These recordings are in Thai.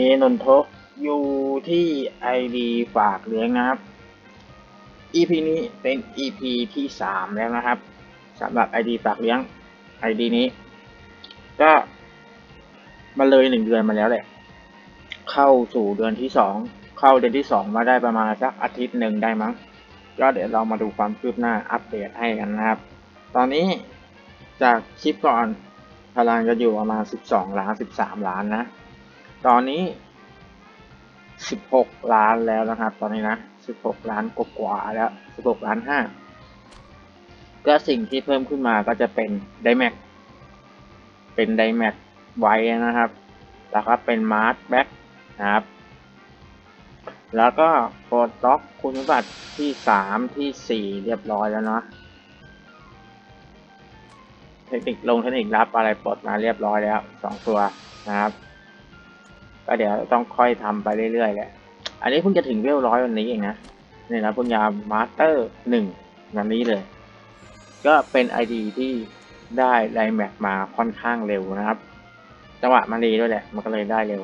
เอนนทกอยู่ที่ไอดีฝากเลี้ยงนะครับ EP นี้เป็น EP ที่สามแล้วนะครับสำหรับไอดีฝากเลี้ยงไอดีนี้ ก็มาเลยหนึ่งเดือนมาแล้วแหละ เข้าสู่เดือนที่สองเข้าเดือนที่สองมาได้ประมาณสักอาทิตย์หนึ่งได้มั้งก็เดี๋ยวเรามาดูความคืบหน้าอัปเดตให้กันนะครับ ตอนนี้จากคลิปก่อนพลังจะอยู่ประมาณ 12 ล้าน 13 ล้านนะ ตอนนี้ 16 ล้านแล้วนะครับ ตอนนี้นะ 16 ล้านกว่าแล้ว 16 ล้าน5ก็สิ่งที่เพิ่มขึ้นมาก็จะเป็นไดแม็กเป็นไดแม็กไว้นะครับแล้วก็เป็นมาร์ b แบ็กนะครับ แล้วก็ปลดล็อกคุณสมบัติที่ 3 ที่ 4 เรียบร้อยแล้วเนาะเทคนิคลงเทคนิครับอะไรปลดมาเรียบร้อยแล้วสองตัวนะครับ ก็เดี๋ยวต้องค่อยทำไปเรื่อยๆแหละ อันนี้เพิ่งจะถึงเวลร้อยวันนี้เองนะนี่นะพุญญามาสเตอร์หนึ่งวันนี้เลย ก็เป็นไอดีที่ได้ไดแม็กมาค่อนข้างเร็วนะครับ จังหวะมันดีด้วยแหละ มันก็เลยได้เร็ว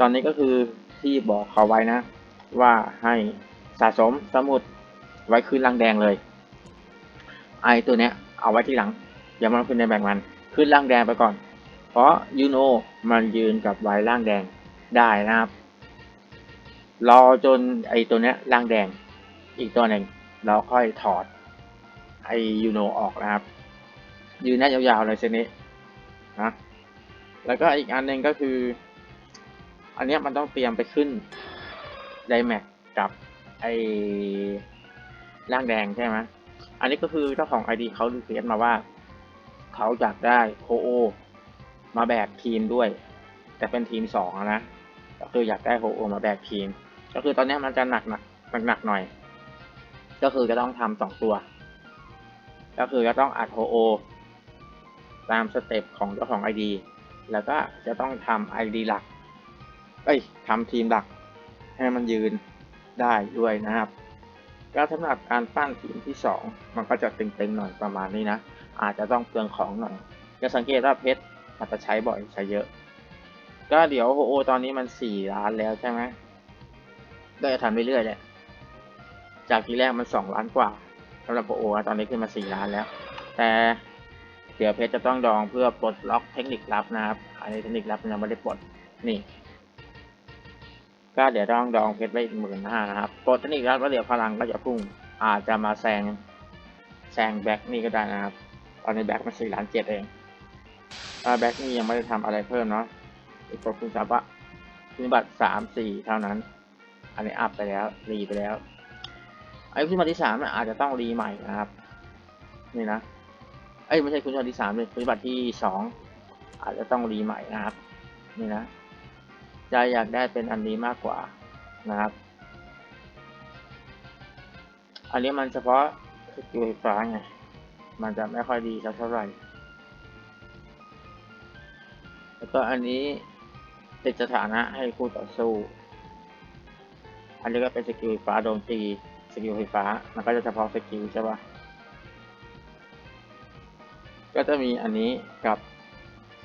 ตอนนี้ก็คือที่บอกเขาไว้นะ ว่าให้สะสมสมุดไว้คืนลังแดงเลย ไอตัวเนี้ยเอาไว้ที่หลัง อย่ามาขึ้นในแบ่งมัน ขึ้นล่างแดงไปก่อน เพราะยูโนมันยืนกับไว้ล่างแดง ได้นะครับ รอจนไอตัวเนี้ยล่างแดง อีกตัวหนึ่งเราค่อยถอดไอยูโนออกนะครับ ยืนได้ยาวๆเลยเซนนี้นะแล้วก็อีกอันหนึ่งก็คือ อันเนี้ยมันต้องเตรียมไปขึ้นไดแม็กกับไอล่างแดงใช่ไหมอันนี้ก็คือเจ้าของไอดีเขารีเควสมาว่า เขาอยากได้โคโอ มาแบกทีมด้วย แต่เป็นทีมสองนะ ก็คืออยากได้โคโอมาแบกทีม ก็คือตอนนี้มันจะหนักหนักหนักหนักหน่อย ก็คือจะต้องทำสองตัว ก็คือจะต้องอัดโคโอตามสเต็ปของเจ้าของไอดีแล้วก็จะต้องทำไอดีหลัก เอ้ยทำทีมหลัก ให้มันยืนได้ด้วยนะครับ ก็สำหรับการปั้นทีมที่สองมันก็จะตึงๆหน่อยประมาณนี้นะ อาจจะต้องเปลืองของหน่อย จะสังเกตว่าเพชรอาจจะใช้บ่อยใช้เยอะ ก็เดี๋ยวโฮโอตอนนี้มันสี่ล้านแล้วใช่ไหมก็จะทำเรื่อยๆแหละ จากทีแรกมันสองล้านกว่าสำหรับโฮโอตอนนี้ขึ้นมาสี่ล้านแล้ว แต่เดี๋ยวเพชรจะต้องดองเพื่อปลดล็อกเทคนิคลับนะครับ อันนี้เทคนิคลับยังไม่ได้ปลด นี่ ก็เดี๋ยวต้องดองเพชรไว้อีกหมื่นห้านะครับ ปลดเทคนิคลับแล้วเดี๋ยวพลังก็จะพุ่ง อาจจะมาแซง แซงแบ็กนี่ก็ได้นะครับ ตอนนี้แบ็กมันสี่ล้านเจ็ดเองแบ็กนี่ยังไม่ได้ทำอะไรเพิ่มเนาะ อีกตัวคุณสาบะคุณบัตรสามสี่เท่านั้น อันนี้อัพไปแล้วรีไปแล้วไอ้คุณบัตรที่สามอาจจะต้องรีใหม่นะครับ นี่นะเอ้ไม่ใช่คุณบัตรที่สามเลยคุณบัตรที่สองอาจจะต้องรีใหม่นะครับ นี่นะจะอยากได้เป็นอันนี้มากกว่านะครับ อันนี้มันเฉพาะสกิลฟฟ้าไงมันจะไม่ค่อยดีสักเท่าไหร่แล้วก็อันนี้ ติดสถานะให้คู่ต่อสู้ อันนี้ก็เป็นสกิลไฟฟ้าโดนตีสกิลไฟฟ้า มันก็จะเฉพาะสกิลใช่ปะก็จะมีอันนี้กับ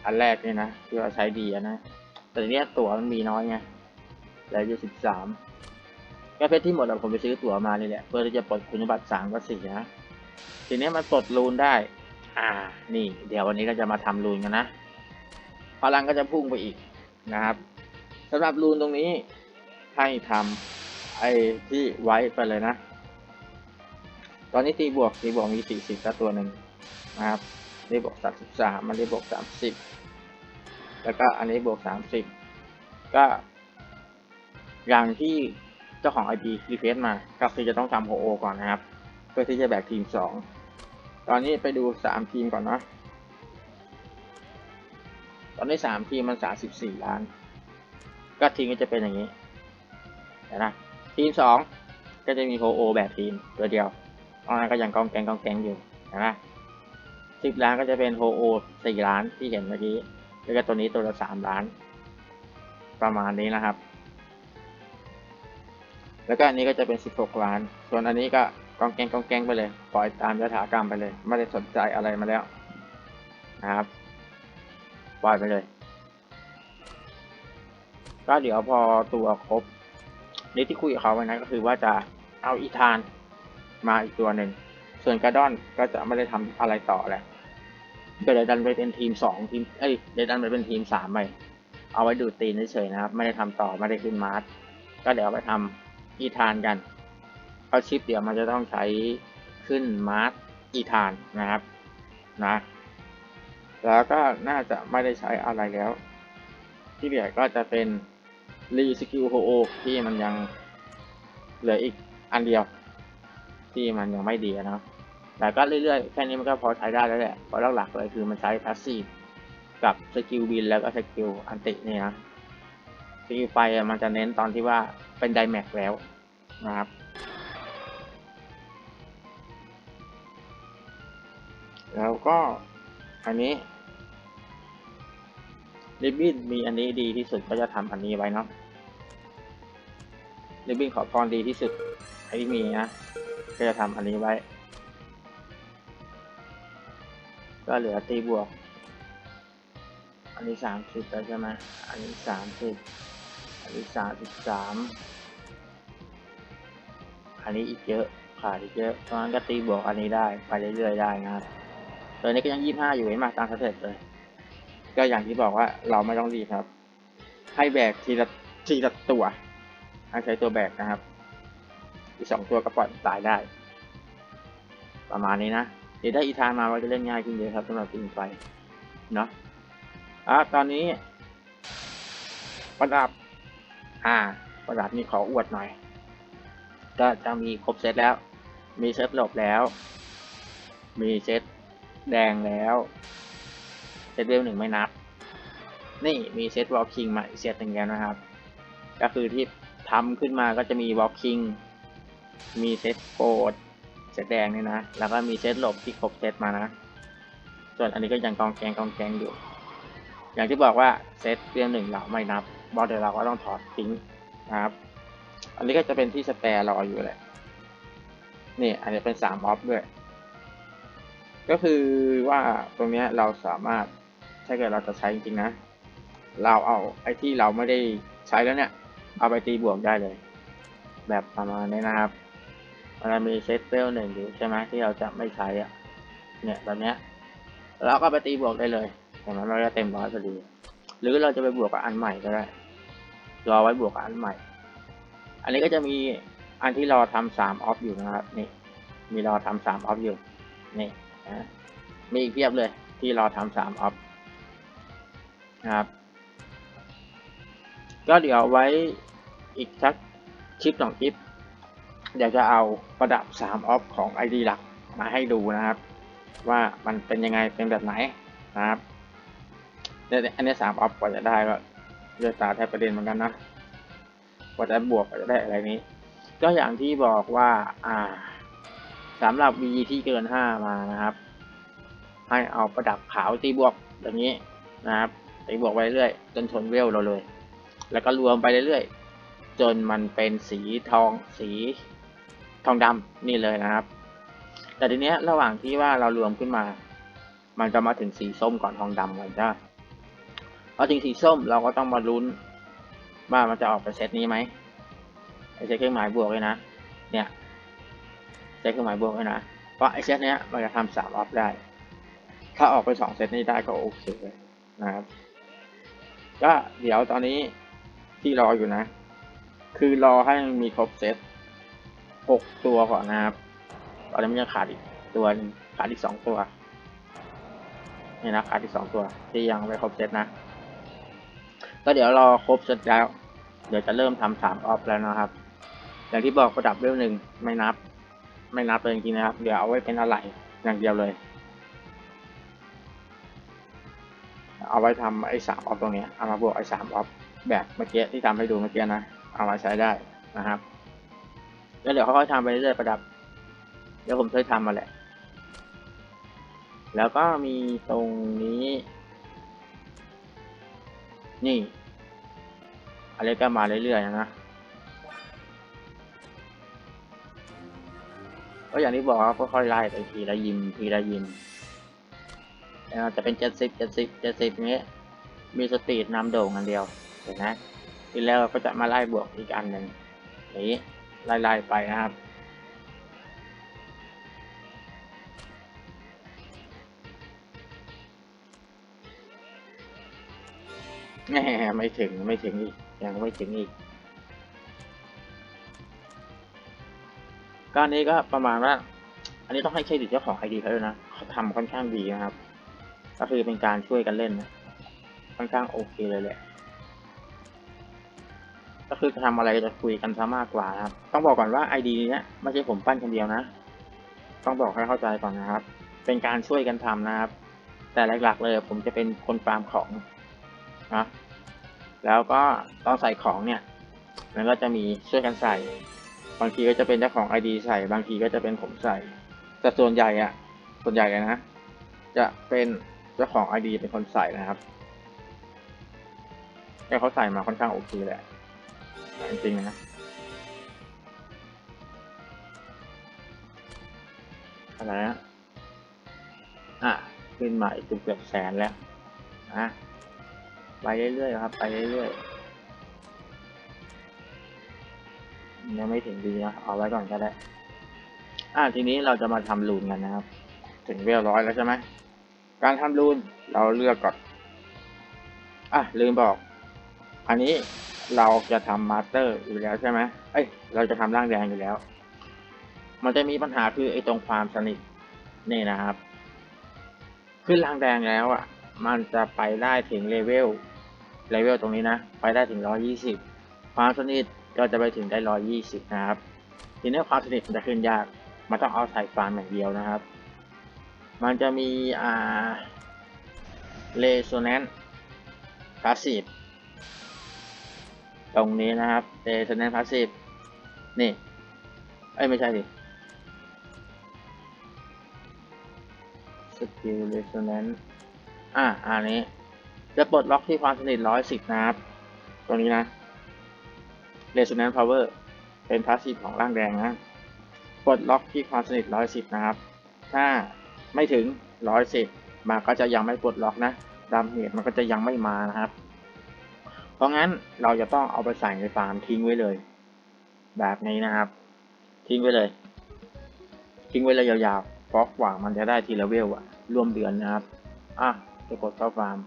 อันแรกเนี่ยนะที่ว่าใช้ดีนะ แต่เนี้ยตั๋วมันมีน้อยไงเหลืออยู่สิบสามก็เพชรที่หมดอะผมไปซื้อตั๋วมานี่แหละเพื่อที่จะปลดคุณบัติสามกับสี่นะ ทีนี้มันปลดรูนได้ อ่า นี่ เดี๋ยววันนี้เราจะมาทำรูนกันนะ พลังก็จะพุ่งไปอีก นะครับสำหรับรูนตรงนี้ให้ทำไอ้ที่ไว้ไปเลยนะ ตอนนี้ตีบวกตีบวกมีสี่สิบตัวหนึ่งนะครับนี่บวกสามสิบมันนี่บวกสามสิบแล้วก็อันนี้บวกสามสิบก็ อย่างที่เจ้าของ IP รีเฟซมา ก็คือจะต้องทำโฮโอก่อนนะครับ เพื่อที่จะแบกทีมสองตอนนี้ไปดูสามทีมก่อนเนาะ ตอนนี้สามทีมมันสามสิบสี่ล้าน ก็ทีมก็จะเป็นอย่างนี้นะทีมสองก็จะมีโฮโอแบบทีมตัวเดียวตอนนั้นก็ยังกองแกงกองแกงอยู่นไหมสิบล้านก็จะเป็นโฮโอสี่ล้านที่เห็นเมื่อกี้แล้วก็ตัวนี้ตัวละสามล้าน ประมาณนี้นะครับ แล้วก็อันนี้ก็จะเป็น16ล้าน ส่วนอันนี้ก็กองแกงกองแกงไปเลย ปล่อยตามยถากรรมไปเลย ไม่ได้สนใจอะไรมาแล้วนะครับ ปล่อยไปเลย ก็เดี๋ยวพอตัวครบนี่ที่คุยกับเขาไว้นะก็คือว่าจะเอาอีธานมาอีกตัวหนึ่ง ส่วนกระดอนก็จะไม่ได้ทำอะไรต่อแหละก็เลยดันไปเป็นทีมสองทีม เอ้ยเดี๋ยวดันไปเป็นทีมสามไป เอาไว้ดูดตีนเฉยๆนะครับ ไม่ได้ทำต่อ ไม่ได้ขึ้นมาร์ทก็เดี๋ยวไปทำอีธานกันเพราะชิปเดี๋ยวมันจะต้องใช้ขึ้นมาร์ทอีธานนะครับ นะ แล้วก็น่าจะไม่ได้ใช้อะไรแล้ว ที่เหลือก็จะเป็นรีสกิลโฮโอที่มันยังเหลืออีกอันเดียว ที่มันยังไม่ดีนะแต่ก็เรื่อยๆ แค่นี้มันก็พอใช้ได้แล้วแหละเพราะหลักๆเลยคือมันใช้พาสซีฟกับสกิลบินแล้วก็สกิลอันติเนี่ยนะสกิลไฟมันจะเน้นตอนที่ว่าเป็นไดแม็กแล้วนะครับแล้วก็ อันนี้ริบบิ้นมีอันนี้ดีที่สุดก็จะทำอันนี้ไว้เนาะริบบิ้นขอพรดีที่สุดไอ้มีนะก็จะทำอันนี้ไว้ ก็เหลือตีบวก อันนี้สามสิบแล้วใช่ไหมอันนี้สามสิบอันนี้สามสิบสามอันนี้อีกเยอะขาดอีกเยอะเพราะงั้นก็ตีบวกอันนี้ได้ไปเรื่อยๆได้นะครับ ตัวนี้ก็ยังยี่ห้าอยู่เห็นไหมตามสเต็ปเลย ก็อย่างที่บอกว่าเราไม่ต้องรีบครับ ให้แบกทีละทีละตัวให้ใช้ตัวแบกนะครับ อีกสองตัวก็ปล่อยตายได้ ประมาณนี้นะ เดี๋ยวได้อีธานมาเราจะเล่นง่ายขึ้นเยอะครับสำหรับทีมไฟเนาะอะตอนนี้ ประดับ อ่า ประดับนี่ขออวดหน่อย ก็จะมีครบเซตแล้ว มีเซตหลบแล้ว มีเซต แดงแล้วเซตเวลหนึ่งไม่นับ นี่มีเซตวอลคิงมาอีกเซตหนึ่งแล้วนะครับ ก็คือที่ทำขึ้นมาก็จะมีวอลคิงมีเซตโกดเซตแดงนี่นะ แล้วก็มีเซตหลบที่ครบเซตมานะ ส่วนอันนี้ก็ยังกองแกงกองแกงอยู่ อย่างที่บอกว่าเซตเวลหนึ่งเราไม่นับบอลเดี๋ยวเราก็ต้องถอดทิ้งนะครับ อันนี้ก็จะเป็นที่สแปรรออยู่แหละ นี่อันนี้เป็นสามออฟด้วย ก็คือว่าตรงนี้เราสามารถถ้าเกิดเราจะใช้จริงๆนะ เราเอาไอ้ที่เราไม่ได้ใช้แล้วเนี่ย เอาไปตีบวกได้เลย แบบประมาณนี้นะครับมันมีเซตเวลหนึ่งอยู่ใช่ไหมที่เราจะไม่ใช้อะ เนี่ยแบบเนี้ยเราก็ไปตีบวกได้เลยอย่างนั้นเราจะเต็มร้อยพอดี หรือเราจะไปบวกกับอันใหม่ก็ได้ รอไว้บวกกับอันใหม่ อันนี้ก็จะมีอันที่รอทำสามออฟอยู่นะครับ นี่ มีรอทำสามออฟอยู่ นี่ มีอีกเพียบเลยที่เรอทำสามออฟนะครับ ก็เดี๋ยวไว้อีกสักคลิปสองคลิปเดี๋ยวจะเอาประดับสามออฟของ ID หลักมาให้ดูนะครับ ว่ามันเป็นยังไงเป็นแบบไหนนะครับเนี่ยอันนี้สามออฟกว่าจะได้ก็เลือดตาแทบประเด็นเหมือนกันนะกว่าจะบวกกว่าจะได้อะไรนี้ ก็อย่างที่บอกว่าอ่า สำหรับ V ที่เกินห้ามานะครับ ให้เอาประดับขาวตีบวกอย่างนี้นะครับตีบวกไปเรื่อยจนชนเวลเราเลย แล้วก็รวมไปเรื่อยจนมันเป็นสีทองสีทองดำนี่เลยนะครับ แต่ทีเนี้ยระหว่างที่ว่าเรารวมขึ้นมา มันจะมาถึงสีส้มก่อนทองดำก่อนจ้าพอถึงสีส้มเราก็ต้องมาลุ้นว่ามันจะออกไปเซตนี้ไหมไอเซตเครื่องหมายบวกเลยนะ เนี่ย เซตเครื่องหมายบวกเลยนะ เพราะไอเซตเนี้ยมันจะทำสามออฟได้ ถ้าออกไปสองเซตนี้ได้ก็โอเคเลยนะครับ ก็เดี๋ยวตอนนี้ที่รออยู่นะ คือรอให้มันมีครบเซตหกตัวก่อนนะครับ ตอนนี้มันยังขาดอีกตัวขาดอีกสองตัว นี่นะขาดอีกสองตัว ที่ยังไม่ครบเซตนะ ก็เดี๋ยวรอครบเซตแล้ว เดี๋ยวจะเริ่มทำสามออฟแล้วนะครับ อย่างที่บอกประดับเวลหนึ่งไม่นับ ไม่นับเลยจริงๆนะครับ เดี๋ยวเอาไว้เป็นอะไรอย่างเดียวเลย เอาไว้ทำไอ้สามออฟตรงนี้ เอามาบวกไอ้สามออฟแบบเมื่อกี้ที่ทำให้ดูเมื่อกี้นะ เอามาใช้ได้นะครับแล้วเดี๋ยวค่อยๆทำไปเรื่อยๆประดับ เดี๋ยวผมเคยทำมาแหละ แล้วก็มีตรงนี้ นี่อะไรก็มาเรื่อยๆนะ ก็อย่างที่บอกครับค่อยๆไล่ไปทีละยิมทีละยิมแล้วจะเป็นเจ็ดสิบเจ็ดสิบเจ็ดสิบนี้ มีสปีดนำโด่งอันเดียวเห็นไหมทีแล้วก็จะมาไล่บวกอีกอันหนึ่งนี้ไล่ๆไปนะครับแหมไม่ถึงไม่ถึงอีกยังไม่ถึงอีก ก็อันนี้ก็ประมาณว่า อันนี้ต้องให้เครดิตเจ้าของไอดีเขาด้วยนะเขาทำค่อนข้างดีนะครับ ก็คือเป็นการช่วยกันเล่นนะค่อนข้างโอเคเลยแหละก็คือทำอะไรจะคุยกันซะมากกว่าครับ ต้องบอกก่อนว่าไอดีเนี้ยไม่ใช่ผมปั้นคนเดียวนะ ต้องบอกให้เข้าใจก่อนนะครับ เป็นการช่วยกันทำนะครับ แต่หลักๆเลยผมจะเป็นคนฟาร์มของนะแล้วก็ตอนใส่ของเนี่ยมันก็จะมีช่วยกันใส่ บางทีก็จะเป็นเจ้าของไอดีใส่ บางทีก็จะเป็นผมใส่ แต่ส่วนใหญ่อะส่วนใหญ่เลยนะ จะเป็นเจ้าของไอดีเป็นคนใส่นะครับแต่เขาใส่มาค่อนข้างโอเคแหละจริงๆนะอะไรนะอะ ขึ้นมาอีกเกือบแสนแล้วนะไปเรื่อยๆครับ ไปเรื่อยๆ ยังไม่ถึงดีนะเอาไว้ก่อนก็ได้ อะทีนี้เราจะมาทำรูนกันนะครับ ถึงเวลร้อยแล้วใช่ไหมการทำรูนเราเลือกก่อนอะลืมบอก อันนี้เราจะทำมาสเตอร์อยู่แล้วใช่ไหมเอ้ย เราจะทำร่างแดงอยู่แล้ว มันจะมีปัญหาคือไอ้ตรงความสนิทนี่นะครับ ขึ้นร่างแดงแล้วอะ มันจะไปได้ถึงเลเวล เลเวลตรงนี้นะ ไปได้ถึงร้อยี่สิบความสนิท ก็จะไปถึงได้ร้อยี่สิบนะครับ ทีนี้ความสนิทมันจะขึ้นยาก มันต้องเอาใส่ฟาร์มอย่างเดียวนะครับ มันจะมีอ่าเลโซแนนพาสซีฟตรงนี้นะครับเลโซแนนพาสซีฟนี่ เอ้ยไม่ใช่ดิสกิลเลโซแนนอ่าอันนี้จะปลดล็อกที่ความสนิทร้อยสิบนะครับ ตรงนี้นะ Resonance Power เป็นพาสซีฟของร่างแดงนะปลดล็อกที่ความสนิทร้อยสิบนะครับ ถ้าไม่ถึงร้อยสิบมันก็จะยังไม่ปลดล็อกนะดาเมจมันก็จะยังไม่มานะครับ เพราะงั้นเราจะต้องเอาไปใส่ในฟาร์มทิ้งไว้เลย แบบนี้นะครับ ทิ้งไว้เลย ทิ้งไว้เลยยาวๆเพราะกว่ามันจะได้ทีละเวลอะร่วมเดือนนะครับ อะจะกดเข้าฟาร์ม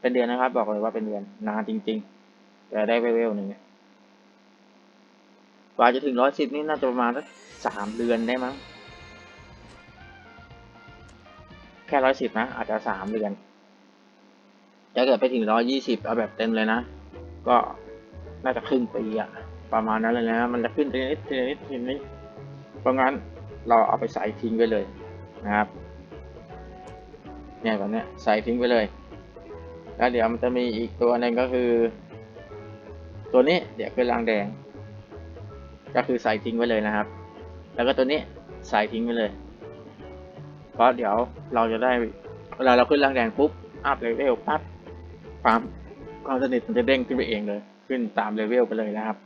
เป็นเดือนนะครับ บอกเลยว่าเป็นเดือนนานจริงๆแต่ได้เวลหนึ่งเนี่ย กว่าจะถึงร้อยสิบนี่น่าจะประมาณสักสามเดือนได้มั้ง แค่ร้อยสิบนะ อาจจะสามเดือนถ้าเกิดไปถึงร้อยี่สิบเอาแบบเต็มเลยนะ ก็น่าจะครึ่งปีอะประมาณนั้นเลยนะ มันจะขึ้นทีนิดทีนิดทีนิดเพราะงั้นเราเอาไปใส่ทิ้งไว้เลยนะครับ เนี่ยแบบนี้ใส่ทิ้งไปเลย แล้วเดี๋ยวมันจะมีอีกตัวหนึ่งก็คือ ตัวนี้เดี๋ยวคือรางแดง ก็คือใส่ทิ้งไว้เลยนะครับ แล้วก็ตัวนี้ใส่ทิ้งไว้เลย เพราะเดี๋ยวเราจะได้เวลาเราขึ้นรางแดงปุ๊บอัพเลเวลปั๊บความความสนิทมันจะเด้งขึ้นไปเองเลย ขึ้นตามเลเวลไปเลยนะครับ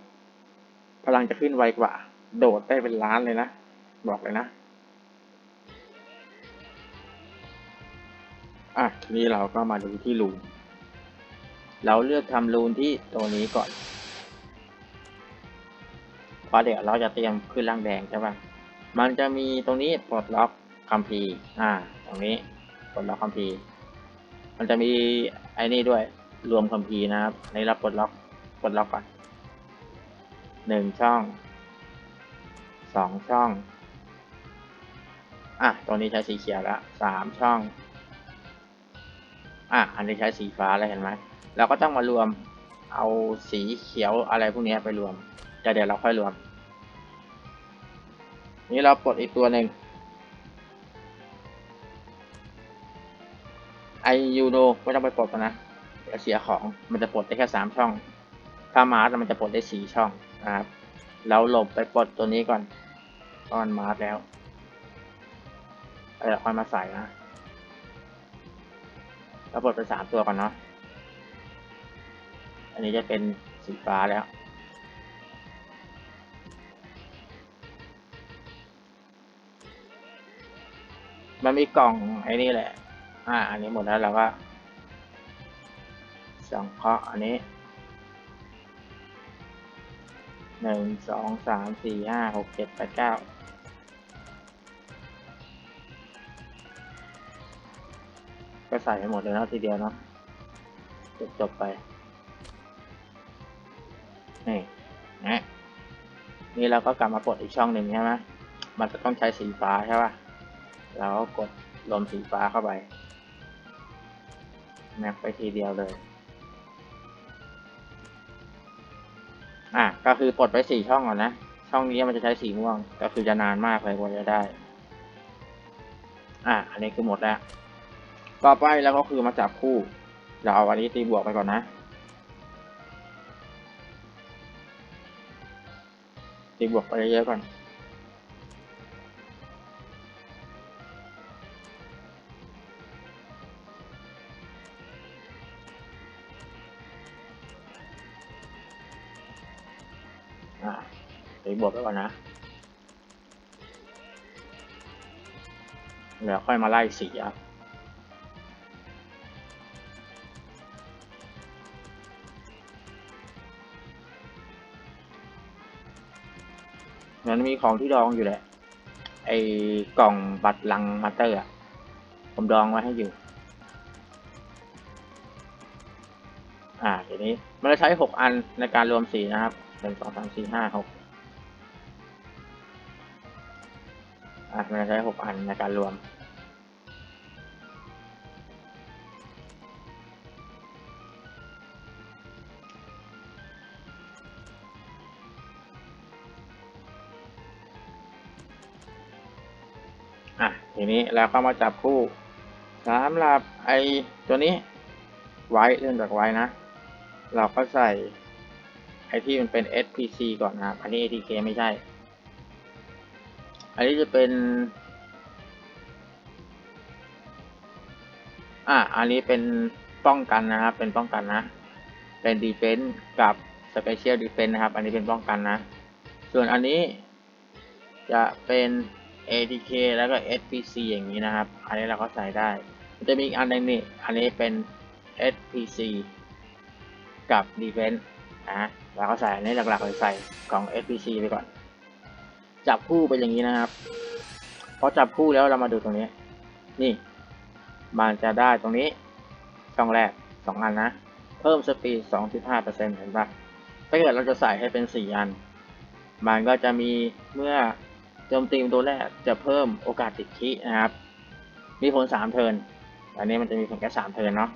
พลังจะขึ้นไวกว่า โดดได้เป็นล้านเลยนะ บอกเลยนะอะทีนี้เราก็มาดูที่รูน เราเลือกทำรูนที่ตัวนี้ก่อน พราะเดี๋ยวเราจะเตรียมขึ้นร่างแดงใช่ปะมันจะมีตรงนี้ปลดล็อกคัมภีร์อ่า ตรงนี้ปลดล็อกคัมภีร์มันจะมีไอ้นี่ด้วยรวมคัมภีร์นะครับในเราปลดล็อกปลดล็อกก่อนหนึ่งช่องสองช่อง อะตรงนี้ใช้สีเขียวแล้วสามช่อง อะอันนี้ใช้สีฟ้าแล้วเห็นไหมเราก็ต้องมารวมเอาสีเขียวอะไรพวกนี้ไปรวม แต่เดี๋ยวเราค่อยรวม นี้เราปลดอีกตัวหนึ่งไอยูโนไม่ต้องไปปลดนนะเดี๋ยวเสียของมันจะปลดได้แค่สามช่อง ถ้ามาร์สมันจะปลดได้สี่ช่องนะครับเราหลบไปปลดตัวนี้ก่อนตอนมาร์สแล้วเดี๋ยวค่อยมาใส่นะเราปลดไปสามตัวก่อนเนาะอันนี้จะเป็นสีฟ้าแล้ว มันมีกล่องไอ้นี่แหละ อ่า อันนี้หมดแล้วเราก็สองเคาะอันนี้หนึ่งสองสามสี่ห้าหกเจ็ดแปดเก้าก็ใส่ให้หมดเลยเนาะทีเดียวเนาะจบจบไป นี่นะนี่เราก็กลับมากดอีกช่องหนึ่งใช่ไหมมันจะต้องใช้สีฟ้าใช่ป่ะ เราก็กดลมสีฟ้าเข้าไปแม็กไปทีเดียวเลย อะ ก็คือปลดไปสี่ช่องก่อนนะ ช่องนี้มันจะใช้สีม่วง ก็คือจะนานมากเลยกว่าจะได้ อะ อันนี้คือหมดแล้ว ต่อไปแล้วก็คือมาจับคู่ เราเอาอันนี้ตีบวกไปก่อนนะ ตีบวกไปเยอะๆก่อน อ่าตีบวกไปก่อนนะ เดี๋ยวค่อยมาไล่สีอะมันมีของที่ดองอยู่แหละ ไอ้กล่องบัตรลังมาเตอร์อะผมดองไว้ให้อยู่ อ่าทีนี้มันจะใช้หกอันในการรวมสีนะครับ หนึ่งสองสามสี่ห้าหกอ่ามันจะใช้หกอันในการรวม อะ ทีนี้เราก็มาจับคู่สำหรับไอตัวนี้ไว้เริ่มจากไว้นะ เราก็ใส่ ไอที่มันเป็น SPC ก่อนนะครับอันนี้ ATK ไม่ใช่ อันนี้จะเป็น อะอันนี้เป็นป้องกันนะครับ เป็นป้องกันนะ เป็น Defense กับ Special Defense นะครับ อันนี้เป็นป้องกันนะ ส่วนอันนี้จะเป็น ATK แล้วก็ SPC อย่างนี้นะครับ อันนี้เราก็ใส่ได้ จะมีอีกอันหนึงนี่ อันนี้เป็น SPC กับ Defense นะเราก็ใส่อันหลักๆเลยใส่กล่อง SPC ไปก่อน จับคู่เป็นอย่างนี้นะครับพอจับคู่แล้วเรามาดูตรงนี้ นี่มันจะได้ตรงนี้ช่องแรกสองอันนะ เพิ่มสปีด 2.5%เห็นปะถ้าเกิดเราจะใส่ให้เป็น 4 อัน มันก็จะมีเมื่อโจมตีตัวแรกจะเพิ่มโอกาสติดคีนะครับ มีผล 3 เทิร์นอันนี้มันจะมีผลแค่ 3 เทิร์นเนาะ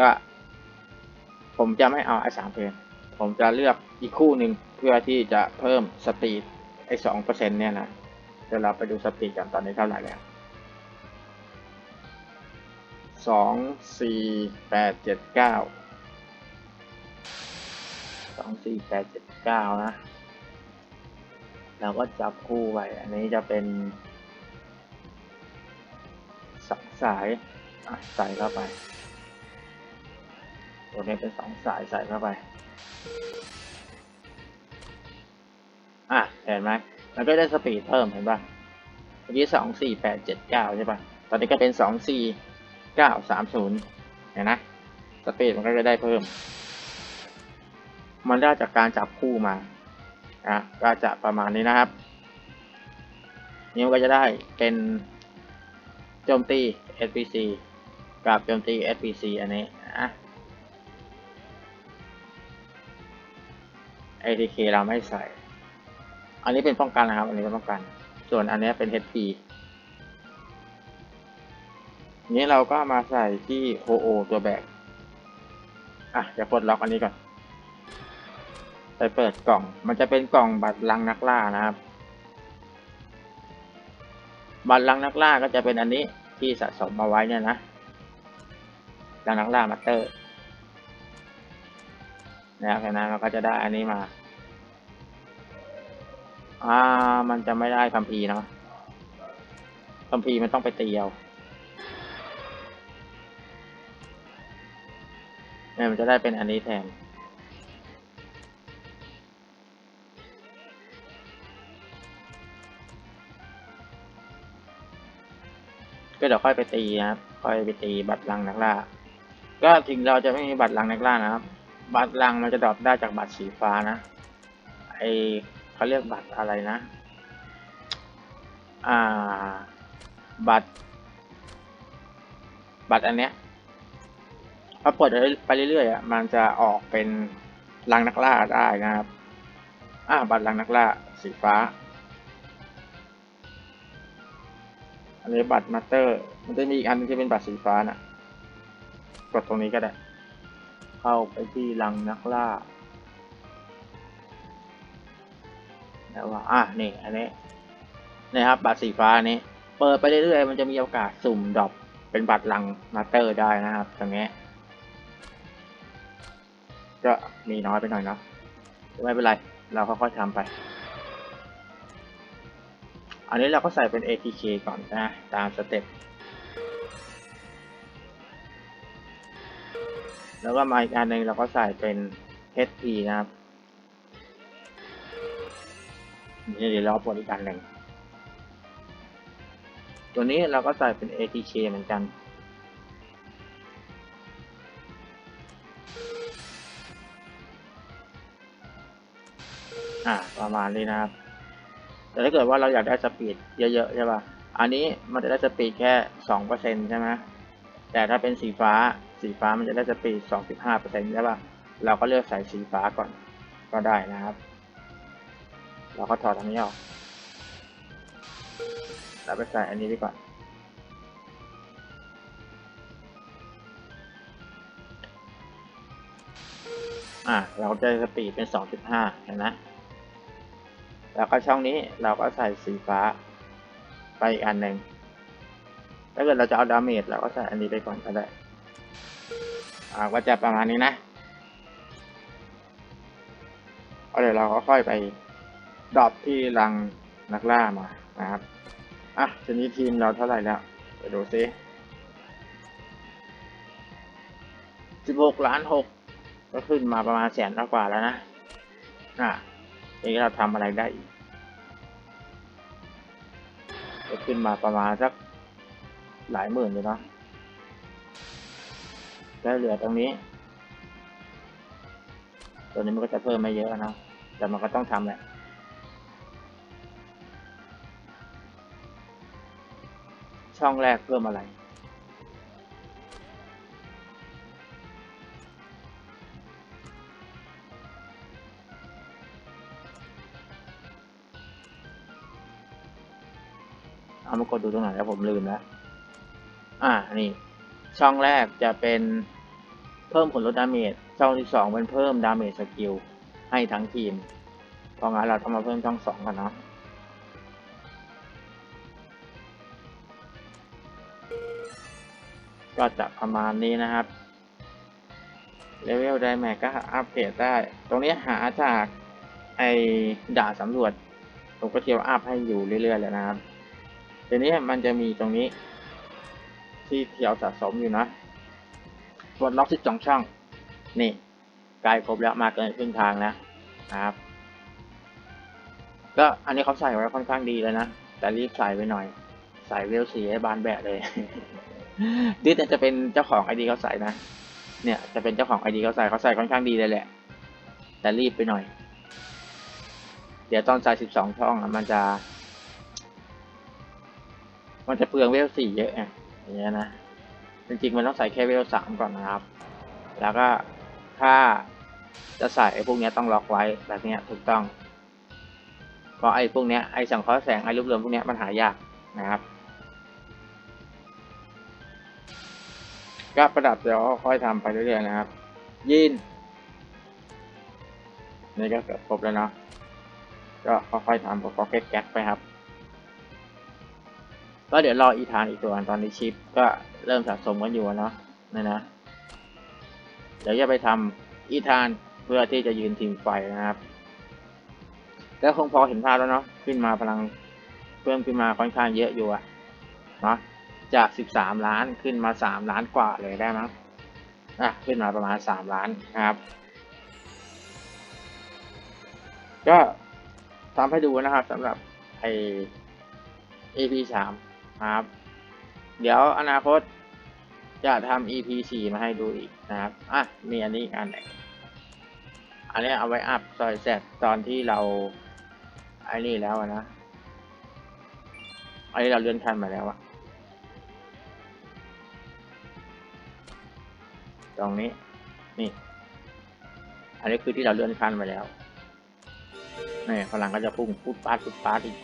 ก็ ผมจะไม่เอาไอ้สามเทิร์น ผมจะเลือกอีกคู่หนึ่งเพื่อที่จะเพิ่มสปีดไอ้สองเปอร์เซ็นต์เนี่ยนะเดี๋ยวเราไปดูสปีดกันตอนนี้เท่าไหร่แล้วสองสี่แปดเจ็ดเก้าสองสี่แปดเจ็ดเก้านะเราก็จับคู่ไปอันนี้จะเป็นสองสายใส่เข้าไป ตัวนี้เป็นสองสายใส่เข้าไป อะเห็นไหมมันก็ได้สปีดเพิ่มเห็นป่ะเมื่อกี้สองสี่แปดเจ็ดเก้าใช่ป่ะตอนนี้ก็เป็นสองสี่เก้าสามศูนย์เห็นนะสปีดมันก็จะได้เพิ่ม มันได้จากการจับคู่มาอะก็จะประมาณนี้นะครับนี่มันก็จะได้เป็นโจมตี SPC กับโจมตี SPC อันนี้ ATK เราไม่ใส่ อันนี้เป็นป้องกันนะครับ อันนี้เป็นป้องกัน ส่วนอันนี้เป็น HP นี้เราก็มาใส่ที่ OO ตัวแบก อะจะปลดล็อกอันนี้ก่อน ไปเปิดกล่อง มันจะเป็นกล่องบัตรลังนักล่านะครับบัตรลังนักล่าก็จะเป็นอันนี้ที่สะสมมาไว้เนี่ยนะลังนักล่ามาสเตอร์ นะครับฉะนั้นเราก็จะได้อันนี้มา อ่า มันจะไม่ได้คัมภีเนาะคัมภีมันต้องไปตีเอาเนี่ยมันจะได้เป็นอันนี้แทนก็เดี๋ยวค่อยไปตีนะครับ ค่อยไปตีบัตรลังนักล่า ก็ถึงเราจะไม่มีบัตรลังนักล่านะครับ บัตรลังมันจะดรอปได้จากบัตรสีฟ้านะ ไอเขาเรียกบัตรอะไรนะ อ่า บัตร บัตรอันเนี้ยพอเปิดไปเรื่อยๆอะ มันจะออกเป็นรังนักล่าได้นะครับ อ่า บัตรรังนักล่าสีฟ้า อันนี้บัตรมาสเตอร์ มันจะมีอีกอันที่เป็นบัตรสีฟ้าน่ะ กดตรงนี้ก็ได้ เข้าไปที่รังนักล่าแล้วว่าอะนี่อันนี้นี่ครับบัตรสีฟ้านี้ เปิดไปเรื่อยๆมันจะมีโอกาสสุ่มดรอปเป็นบัตรลังมาสเตอร์ได้นะครับตรงนี้ก็มีน้อยไปหน่อยเนาะไม่เป็นไร เราค่อยๆทำไป อันนี้เราก็ใส่เป็น ATK ก่อนนะ ตามสเต็ป แล้วก็มาอีกอันหนึ่งเราก็ใส่เป็น HP นะครับนี่เดี๋ยวเราปลดอีกอันหนึ่งตัวนี้เราก็ใส่เป็น ATK เหมือนกัน อ่าประมาณนี้นะครับ แต่ถ้าเกิดว่าเราอยากได้สปีดเยอะๆใช่ป่ะ อันนี้มันจะได้สปีดแค่สองเปอร์เซ็นใช่ไหมแต่ถ้าเป็นสีฟ้า สีฟ้ามันจะได้สปีดสองสิบห้าเปอร์เซ็นใช่ป่ะ เราก็เลือกใส่สีฟ้าก่อน ก็ได้นะครับ เราก็ถอดอันนี้ออกแล้วไปใส่อันนี้ดีกว่าอ่าเราจะสปีดเป็นสองจุดห้าเห็นไหมแล้วก็ช่องนี้เราก็ใส่สีฟ้าไปอีกอันหนึ่งถ้าเกิดเราจะเอาดาเมจเราก็ใส่อันนี้ไปก่อนก็ได้ อ่าก็จะประมาณนี้นะเอาเดี๋ยวเราก็ค่อยไปดรอปที่รังนักล่ามานะครับอะทีนี้ทีมเราเท่าไหร่แล้วไปดูซิสิบหกล้านหกก็ขึ้นมาประมาณแสนกว่าแล้วนะอะทีนี้เราทำอะไรได้อีกก็ขึ้นมาประมาณสักหลายหมื่นเลยเนาะ แล้วเหลือตรงนี้ ตัวนี้มันก็จะเพิ่มไม่เยอะนะ แต่มันก็ต้องทำแหละช่องแรกเพิ่มอะไร เอามากดดูตรงไหนแล้วผมลืมแล้ว อ่า นี่ ช่องแรกจะเป็น เพิ่มผลลดดาเมจช่องที่สองเป็นเพิ่มดาเมจสกิลให้ทั้งทีม เพราะงั้นเราต้องมาเพิ่มช่องสองกันเนาะก็จะประมาณนี้นะครับเลเวลไดแม็กก็อัปเกรดได้ ตรงนี้หาจากไอด่าสำรวจ ผมก็เทียวอัพให้อยู่เรื่อยๆเลยนะครับ ทีนี้มันจะมีตรงนี้ ที่เทียวสะสมอยู่นะ ปลดล็อกสิบสองช่อง นี่ใกล้ครบแล้วมาเกินครึ่งทางแล้วนะครับ ก็อันนี้เขาใส่ไว้ค่อนข้างดีเลยนะ แต่รีบใส่ไปหน่อย ใส่เวลสีให้บานแบะเลยดิสเนี่ยจะเป็นเจ้าของไอดีเขาใส่นะ เนี่ยจะเป็นเจ้าของไอดีเขาใส่เขาใส่ค่อนข้างดีเลยแหละ แต่รีบไปหน่อย เดี๋ยวตอนใส่สิบสองช่องมันจะ มันจะเปลืองเวลสี่เยอะไงอย่างเงี้ยนะ จริงๆมันต้องใส่แค่เวลสามก่อนนะครับ แล้วก็ถ้าจะใส่ไอ้พวกนี้ต้องล็อกไว้แบบนี้ถูกต้อง เพราะไอ้พวกนี้ไอ้สังเคราะห์แสงไอ้รูปเรือนพวกนี้มันหายากนะครับ ก็ประดับเดี๋ยวค่อยทำไปเรื่อยๆนะครับ ยินนี่ก็เกือบครบแล้วเนาะก็ค่อยๆทำก็แก๊กแก๊กไปครับ ก็เดี๋ยวรออีธานอีกตัวตอนนี้ชิปก็เริ่มสะสมกันอยู่อะเนาะนะนะเดี๋ยวจะไปทำอีธานเพื่อที่จะยืนทีมไฟนะครับก็คงพอเห็นภาพแล้วเนาะขึ้นมาพลังเพิ่มขึ้นมาค่อนข้างเยอะอยู่อะเนาะจาก 13 ล้านขึ้นมา 3 ล้านกว่าเลยได้มั้งอะขึ้นมาประมาณ 3 ล้านครับ ก็ทำให้ดูนะครับสำหรับไอ EP 3 ครับ เดี๋ยวอนาคตจะทำ EP 4มาให้ดูอีกนะครับ อะ มีอันนี้อีกอันหนึ่งอันนี้เอาไว้อัพซอยแซดตอนที่เราไอ้นี่แล้วอะนะ อันนี้เราเลื่อนขั้นมาแล้วอะตรงนี้ นี่ อันนี้คือที่เราเลื่อนขั้นไปแล้วนี่พลังก็จะพุ่งพุดปาดพุดปาดอีก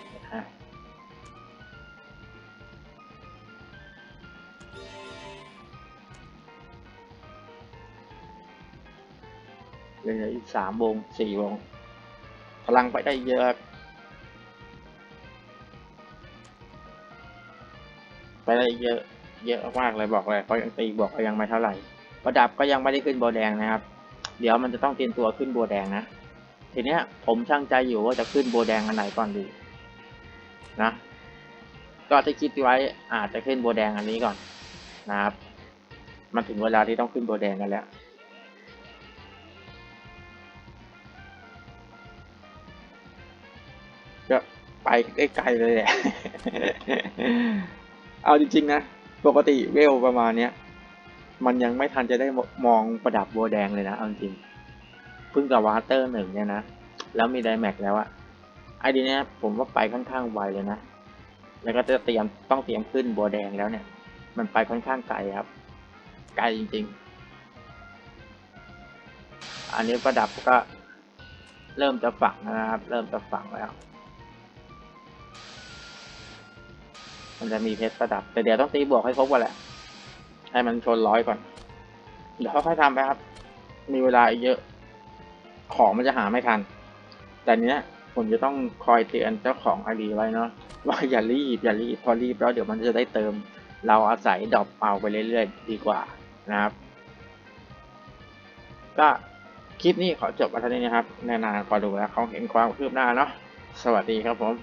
เหลืออีกสามวงสี่วง พลังไปได้เยอะ ไปได้เยอะ เยอะมากเลยบอกเลยเพราะยังตีบวกก็ยังไม่เท่าไหร่ ประดับก็ยังไม่ได้ขึ้นโบวแดงนะครับ เดี๋ยวมันจะต้องเตรียมตัวขึ้นโบวแดงนะ ทีเนี้ยผมช่างใจอยู่ว่าจะขึ้นโบวแดงอันไหนก่อนดี นะ ก็ที่คิดไว้อาจจะขึ้นโบวแดงอันนี้ก่อนนะครับ มันถึงเวลาที่ต้องขึ้นโบวแดงกันแล้ว ไปได้ไกลเลยแหละ เอาจริง ๆ นะ ปกติเวลประมาณเนี้ย มันยังไม่ทันจะได้มองประดับบัวแดงเลยนะ เอาจริง เพิ่งกับวาเตอร์หนึ่งเนี่ยนะ แล้วมีไดแม็กแล้วอะไอดีเนี้ยผมว่าไปค่อนข้างไวเลยนะ แล้วก็จะเตรียมต้องเตรียมขึ้นบัวแดงแล้วเนี่ย มันไปค่อนข้างไกลครับ ไกลจริง ๆ อันนี้ประดับก็เริ่มจะฝังนะครับ เริ่มจะฝังแล้ว มันจะมีเพชรประดับ แต่เดี๋ยวต้องตีบวกให้ครบก่อนแหละ ให้มันชนร้อยก่อน เดี๋ยวค่อยๆทำไปครับ มีเวลาอีกเยอะ ของมันจะหาไม่ทัน แต่เนี้ยผมจะต้องคอยเตือนเจ้าของไอดีไว้เนาะว่าอย่ารีบอย่ารีบพอรีบแล้วเดี๋ยวมันจะได้เติม เราอาศัยดรอปเอาไปเรื่อยๆ ดีกว่านะครับ ก็คลิปนี้ขอจบไว้เท่านี้นะครับแน่นานพอดูแล้วเขาเห็นความคืบหน้าเนาะสวัสดีครับผม